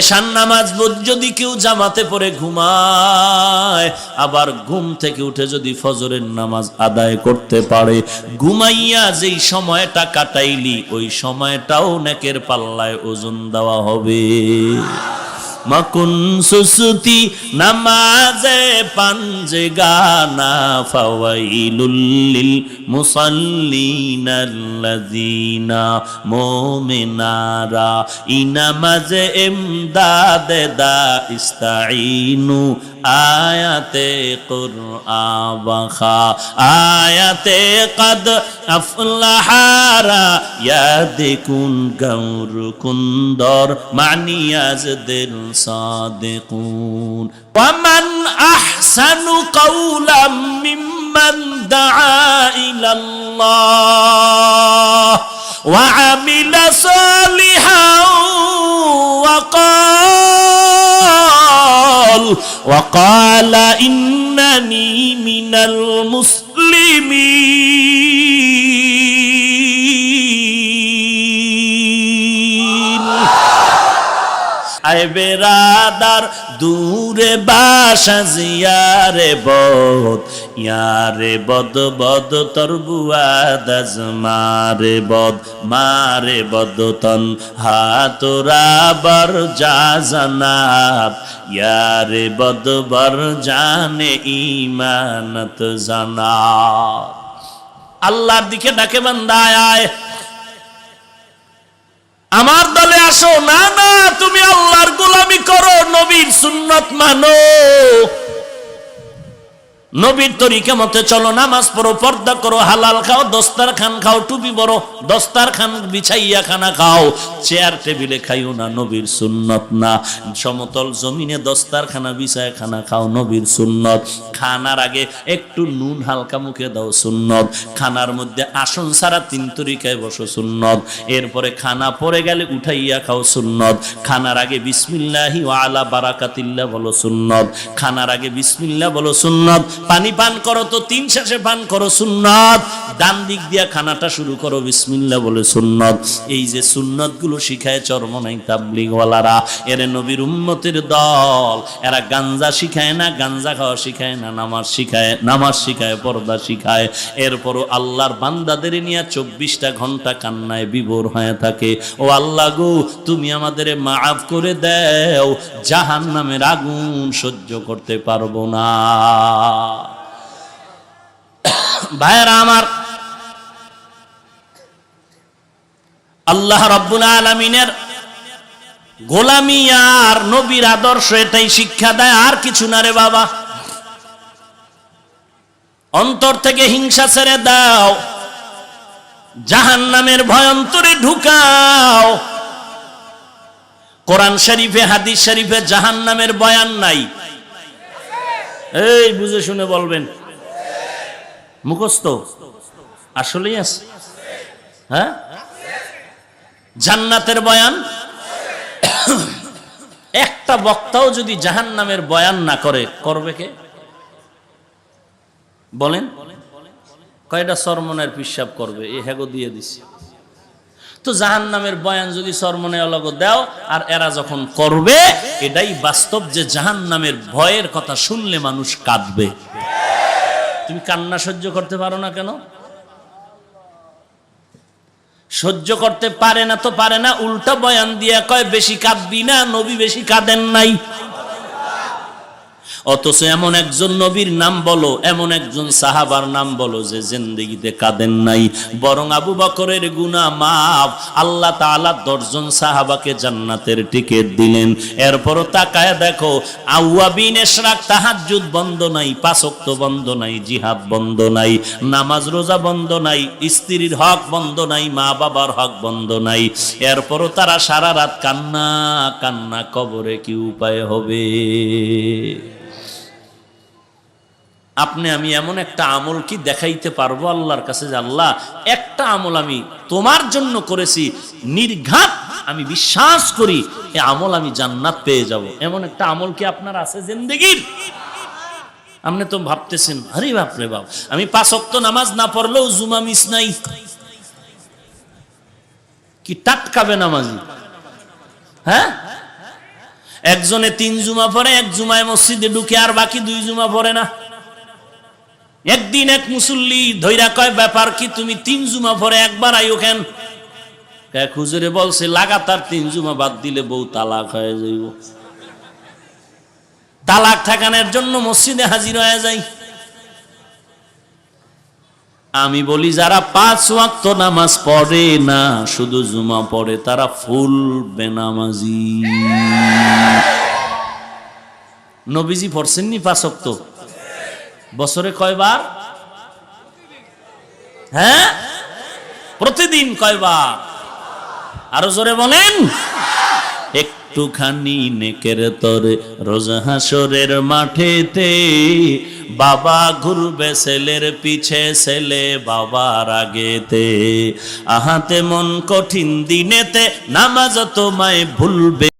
এশান নামাজ যদি কেউ জামাতে পরে ঘুমায়, আবার ঘুম থেকে উঠে যদি ফজরের নামাজ আদায় করতে পারে, ঘুমাইয়া যেই সময়টা কাটাইলি, ওই সময়টাও নেকের পাল্লায় ওজন দেওয়া হবে। মকুন সুসুতি নামাজে পাঞ্জে গানা ফাওয়াইলুল মুসাল্লিনাল্লাযিনা মুমিনারা। ইনামাজে ইমদাদে দা ইস্তাইনু আয়াতে কুরআন আয়াতে কদ আফলাহারা ইয়াদিকুন গৌর কুন্দর মানিয়াজদের সাদিকুন ومن أحسن قولا ممن دعا إلى الله وعمل صالحا وقال وقال إنني من المسلمين. أي برادر দূরে বাসা জিয়ারে বদ, ইয়ারে বদ বদ তর বুয়াদাজ মারে বদ মারে বদ তন হাতরা বর যা জানাব ইয়ারে বদ বর জানে ইমানত জানাব। আল্লাহর দিকে ডাকে বান্দায় আয়। আমার দলে আসো, না না করো নবীর সুন্নত মানো। নবীর তরিকা মতে চলো, নামাজ পড়ো, পর্দা করো, হালাল খাও দস্তার খান খাও, টুপি বড় দস্তার খান বিছাইয়া খানা খাও। চেয়ার টেবিলে খাইও না, নবীর সুন্নত না। সমতল জমিনে দস্তার খানা বিছায় খানা খাও, নবীর সুন্নত। খানার আগে একটু নুন হালকা মুখে দাও, সুন্নত। খানার মধ্যে আসন সারা তিন তরিকায় বসো, সুন্নত। এরপরে খানা পরে গেলে উঠাইয়া খাও, সুন্নত। খানার আগে বিসমিল্লাহি ওয়ালা বারাকাতিল্লাহ বলো, সুন্নত। খানার আগে বিসমিল্লাহ বলো, সুন্নত। পানি পান করো তো, তিন শেষে পান করো, সুন্নত। ডান দিক দিয়া খানাটা শুরু করো, বিসমিল্লাহ বলে সুন্নত। এই যে সুন্নতগুলো শিখায় চরমনাই তাবলিগওয়ালারা। এরে নবীর উম্মতের দল। এরা গাঞ্জা শিখায় না, গাঞ্জা খাওয়া শিখায় না, নামাজ শিখায় নামাজ শিখায়, পর্দা শিখায়। এরপরও আল্লাহর বান্দাদের নিয়ে চব্বিশটা ঘণ্টা কান্নায় বিভোর হয়ে থাকে। ও আল্লাহ গো, তুমি আমাদের মাফ করে দেও জাহান নামের আগুন সহ্য করতে পারব না। ভাইয়েরা আমার, আল্লাহ রব্বুল আলমিনের গোলামি আর নবীর আদর্শ এটাই শিক্ষা দেয়, আর কিছু না রে বাবা। অন্তর থেকে হিংসা ছেড়ে দাও জাহান নামের ভয়ন্তরে ঢুকাও। কোরআন শরীফে, হাদিস শরীফে জাহান নামের বয়ান নাই। এই, বুঝে শুনে বলবেন। মুখস্থ? আসলেই আছে। হ্যাঁ? জান্নাতের বয়ান? একটা বক্তাও যদি জাহান নামের বয়ান না করে, করবে কে? বলেন। কয়টা সরমনের পিসাব করবে? এ হ্যাগো দিয়ে দিছি। তো জাহান নামের বয়ান যদি সরমনে অলগ দাও, আর এরা যখন করবে, এটাই বাস্তব যে জাহান নামের ভয়ের কথা শুনলে মানুষ কাঁদবে। তুমি কান্না সহ্য করতে পারো না কেন? সহ্য করতে পারে না তো পারে না, উল্টা বয়ান দিয়া কয়, বেশি কাঁদবি না, নবী বেশি কাঁদেন নাই। অথচ এমন একজন নবীর নাম বলো, এমন একজন সাহাবার নাম বলো যে জিন্দেগিতে কাঁদেন নাই। বরং আবু বকরের গুনা মাফ। আল্লাহ তাআলা দশজন সাহাবাকে জান্নাতের টিকিট দিলেন। এরপরও তাকায় দেখো, আউয়াবিন এশরাক তাহাজ্জুদ বন্ধ নাই, পাঁচক্ত বন্ধ নাই, জিহাদ বন্ধ নাই, নামাজ রোজা বন্ধ নাই, স্ত্রীর হক বন্ধ নাই, মা বাবার হক বন্ধ নাই। এরপরও তারা সারা রাত কান্না কান্না কবরে কি উপায় হবে? আপনি আমি এমন একটা আমল কি দেখাইতে পারব আল্লাহর কাছে যে আল্লাহ, একটা আমল আমি তোমার জন্য করেছি, নির্ঘাত আমি বিশ্বাস করি, এ আমল আমি জান্নাত পেয়ে যাব। এমন একটা আমল কি আপনার আছে জিন্দগির? আপনি তো ভাবতেছেন, আরে বাপরে বাপ, আমি পাঁচ অক্ত নামাজ না পড়লেও জুমা মিস নাই। কি টাটকাবে নামাজি হ্যাঁ? একজনে তিন জুমা পড়ে, এক জুমায় মসজিদে ঢুকে আর বাকি দুই জুমা পড়ে না। একদিন এক মুসল্লি ধৈরা কয়, ব্যাপার কি, তুমি তিন জুমা পরে একবার আইও কেন? এক বলছে, লাগাতার তিন জুমা বাদ দিলে বউ তালাক হয়ে যাইব। তালাক ঠেকানোর জন্য মসজিদে হাজির হয়ে যাই। আমি বলি, যারা পাঁচ ওয়াক্ত নামাজ পড়ে না, শুধু জুমা পড়ে, তারা ফুল বেনামাজি। নবীজি পড়ছেননি পাঁচ ওয়াক্ত? বছরে কয়বার? হ্যাঁ? প্রতিদিন কয়বার? আরও জোরে বলেন। একটুখানি নেকের তরে রোজ হাসরের মাঠেতে বাবা ঘুরবে ছেলের পিছে ছেলে বাবার আগেতে। আহাতে মন কঠিন দিনেতে নামাজ তোমায় ভুলবে।